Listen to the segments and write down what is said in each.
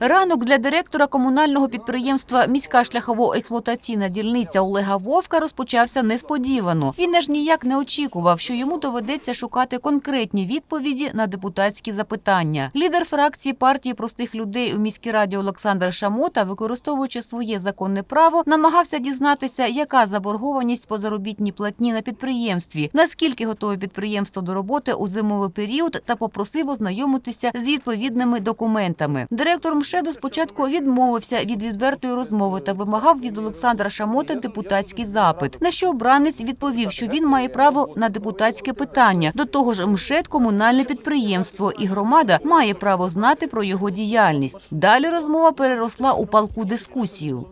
Ранок для директора комунального підприємства Міська шляхово-експлуатаційна дільниця Олега Вовка розпочався несподівано. Він аж ніяк не очікував, що йому доведеться шукати конкретні відповіді на депутатські запитання. Лідер фракції партії простих людей у міській раді Олександр Шамота, використовуючи своє законне право, намагався дізнатися, яка заборгованість по заробітній платні на підприємстві, наскільки готове підприємство до роботи у зимовий період, та попросив ознайомитися з відповідними документами. Директор МШЕДу спочатку відмовився від відвертої розмови та вимагав від Олександра Шамота депутатський запит. На що обранець відповів, що він має право на депутатське питання. До того ж, МШЕД – комунальне підприємство, і громада має право знати про його діяльність. Далі розмова переросла у палку дискусію.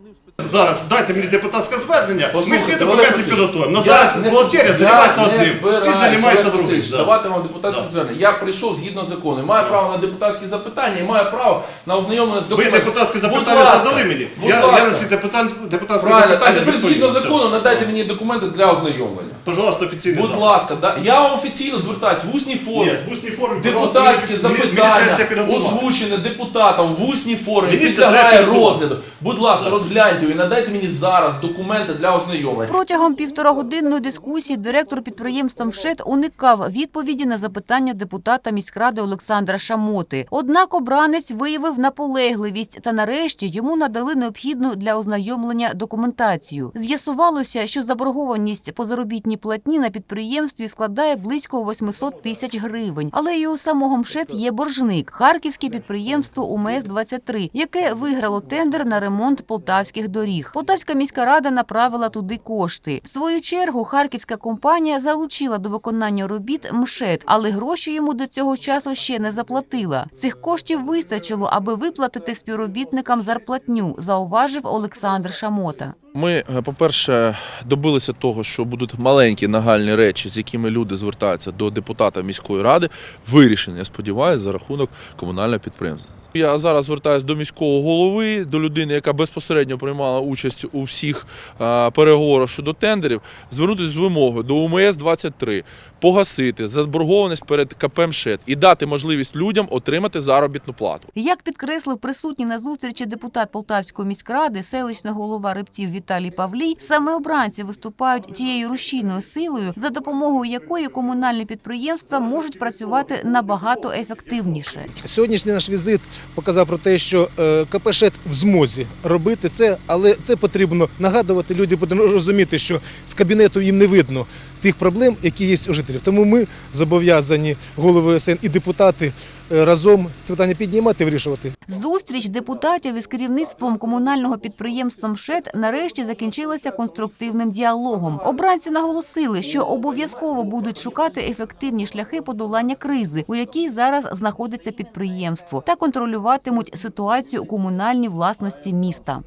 Зараз дайте мені депутатське звернення, ми всі документи підготуємо. На зараз бухгалтерія займається одним, всі займаються другим. Васильович, Да. Давати вам депутатське звернення. Я прийшов згідно закону, маю право на депутатські запитання і маю право на ознайомлення з Ви документами. депутатське Будь запитання задали мені. Я, на ці депутат, депутатське а запитання тепер згідно закону надайте мені документи для ознайомлення. Пожалуйста, офіційний Будь ласка, я вам офіційно звертаюсь в усній формі. Депутатські запитання, озвучене депутатом в усній формі, підлягає розгляду. Будь ласка, розгляньте і надайте мені зараз документи для ознайомлення. Протягом півторагодинної дискусії директор підприємства МШЕД уникав відповіді на запитання депутата міськради Олександра Шамоти. Однак обранець виявив наполегливість та нарешті йому надали необхідну для ознайомлення документацію. З'ясувалося, що заборгованість по заробітній платні на підприємстві складає близько 800 тисяч гривень. Але і у самого МШЕД є боржник – харківське підприємство УМС-23, яке виграло тендер на ремонт полтавських доріг. Полтавська міська рада направила туди кошти. В свою чергу харківська компанія залучила до виконання робіт МШЕД, але гроші йому до цього часу ще не заплатила. Цих коштів вистачило, аби виплатити співробітникам зарплатню, зауважив Олександр Шамота. Ми, е, по-перше, добилися того, що будуть маленькі нагальні речі, з якими люди звертаються до депутата міської ради, вирішені, я сподіваюся, за рахунок комунального підприємства. Я зараз звертаюся до міського голови, до людини, яка безпосередньо приймала участь у всіх е, переговорах щодо тендерів, звернутися з вимогою до УМС 23 погасити заборгованість перед КП МШЕД і дати можливість людям отримати заробітну плату. Як підкреслив присутній на зустрічі депутат Полтавської міськради, селищна голова Рибців Віталій Павлій, саме обранці виступають тією рушійною силою, за допомогою якої комунальні підприємства можуть працювати набагато ефективніше. Сьогоднішній наш візит показав про те, що КПШЕТ в змозі робити це, але це потрібно нагадувати. Люди потрібно розуміти, що з кабінету їм не видно тих проблем, які є у жителів. Тому ми зобов'язані голови ОСН і депутати е, разом це питання піднімати, вирішувати. Зустріч депутатів із керівництвом комунального підприємства МШЕД нарешті закінчилася конструктивним діалогом. Обранці наголосили, що обов'язково будуть шукати ефективні шляхи подолання кризи, у якій зараз знаходиться підприємство, та контролюватимуть ситуацію у комунальній власності міста.